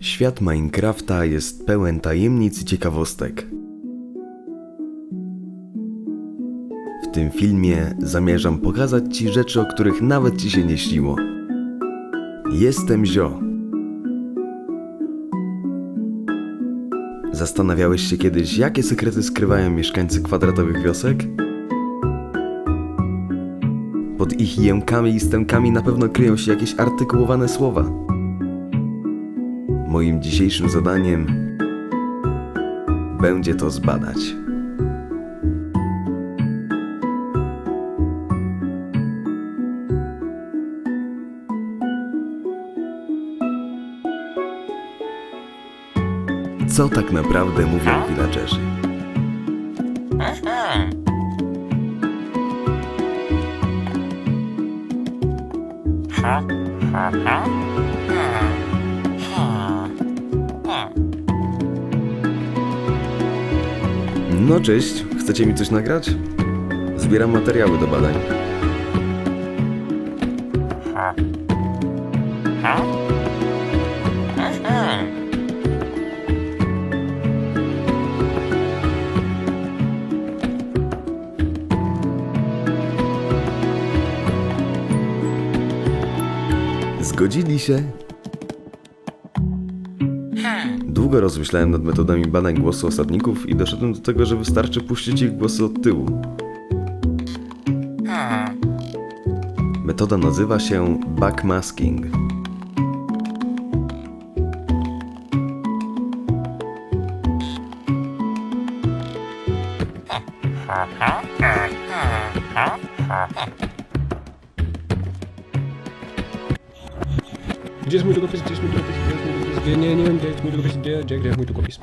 Świat Minecrafta jest pełen tajemnic i ciekawostek. W tym filmie zamierzam pokazać Ci rzeczy, o których nawet Ci się nie śniło. Jestem Zio. Zastanawiałeś się kiedyś, jakie sekrety skrywają mieszkańcy kwadratowych wiosek? Pod ich jękami i stękami na pewno kryją się jakieś artykułowane słowa. Moim dzisiejszym zadaniem będzie to zbadać. Co tak naprawdę mówią villagerzy? No cześć, chcecie mi coś nagrać? Zbieram materiały do badań. Zgodzili się. Długo rozmyślałem nad metodami badań głosu osadników i doszedłem do tego, że wystarczy puścić ich głosy od tyłu. Metoda nazywa się backmasking. Gdzie jest mój długopis? Gdzie jest mój? Gdzie jest mój Gdzie, nie, nie wiem, gdzie jest mój długopis? Gdzie, gdzie, gdzie jest mój długopis?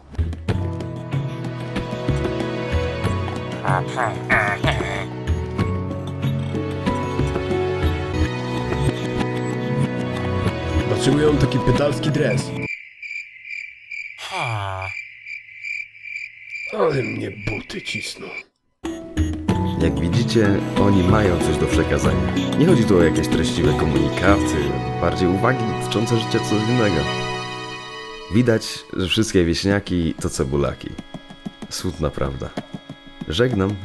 Potrzebują taki pedalski dres. Ale mnie buty cisną. Jak widzicie, oni mają coś do przekazania. Nie chodzi tu o jakieś treściwe komunikaty, bardziej uwagi dotyczące życia codziennego. Widać, że wszystkie wieśniaki to cebulaki. Smutna prawda. Żegnam.